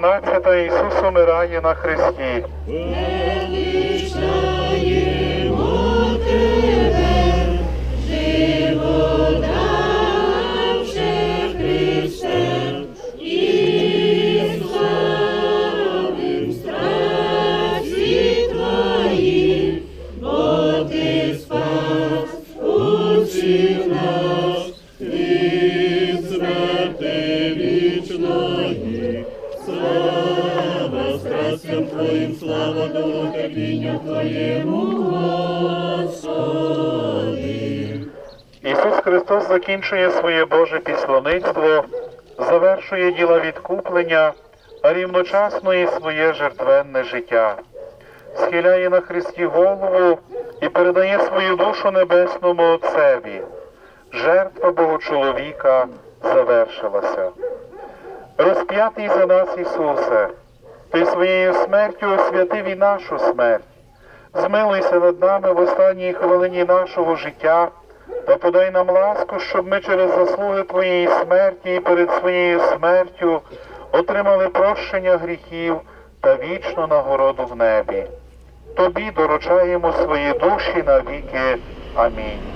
12 Ісус умирає на хресті. Величаємо Слава страстям Твоїм, слава до Твоєму, Господи. Ісус Христос закінчує своє Боже післаництво, завершує діла відкуплення, а рівночасно і своє жертвенне життя. Схиляє на Христі голову і передає свою душу небесному Отцеві. Жертва Богочоловіка завершилася. Розп'ятий за нас Ісусе, Ти своєю смертю освятив і нашу смерть. Змилуйся над нами в останній хвилині нашого життя та подай нам ласку, щоб ми через заслуги Твоєї смерті і перед своєю смертю отримали прощення гріхів та вічну нагороду в небі. Тобі доручаємо свої душі навіки. Амінь.